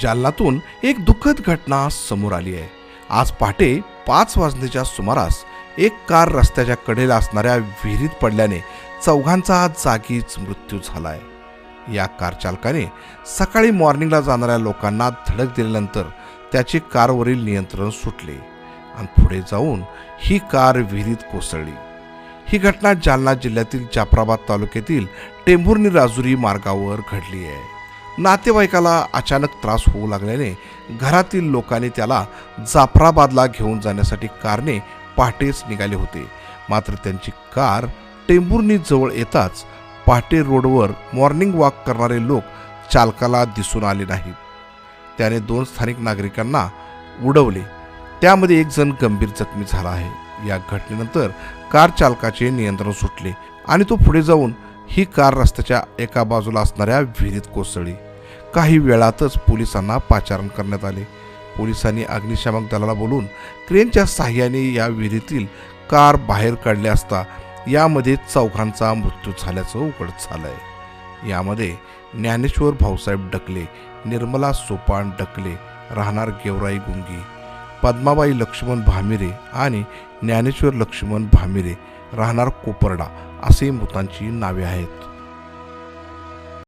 जालनातून एक दुःखद घटना समोर आली आहे. आज पहाटे पाच वाजण्याच्या सुमारास एक कार रस्त्याच्या कडेला असणाऱ्या विहिरीत पडल्याने चौघांचा जागीच मृत्यू झालाय. या कार चालकाने सकाळी मॉर्निंगला जाणाऱ्या लोकांना धडक दिल्यानंतर त्याचे कारवरील नियंत्रण सुटले आणि पुढे जाऊन ही कार विहिरीत कोसळली. ही घटना जालना जिल्ह्यातील जाफराबाद तालुक्यातील टेंभुर्णी राजुरी मार्गावर घडली आहे. नातेवाईकाला अचानक त्रास होऊ लागल्याने घरातील लोकांनी त्याला जाफराबादला घेऊन जाण्यासाठी कारने पहाटेच निघाले होते. मात्र त्यांची कार टेंबुर्नी जवळ येताच पहाटे रोडवर मॉर्निंग वॉक करणारे लोक चालकाला दिसून आले नाहीत. त्याने दोन स्थानिक नागरिकांना उडवले. त्यामध्ये एक जण गंभीर जखमी झाला आहे. या घटनेनंतर कार चालकाचे नियंत्रण सुटले आणि तो पुढे जाऊन ही कार रस्त्याच्या एका बाजूला असणाऱ्या विहिरीत कोसळली. काही वेळातच पोलिसांना पाचारण करण्यात आले. पोलिसांनी अग्निशामक दलाला बोलून क्रेनच्या साह्याने या विहिरीतील कार बाहेर काढले असता यामध्ये चौघांचा मृत्यू झाल्याचं उघड झालंय. यामध्ये ज्ञानेश्वर भाऊसाहेब डकले निर्मला सोपान डकले राहणार गेवराई गुंगी पद्माबाई लक्ष्मण भामिरे आणि ज्ञानेश्वर लक्ष्मण भामिरे राहणार कोपर्डा असे मृतांची नावे आहेत.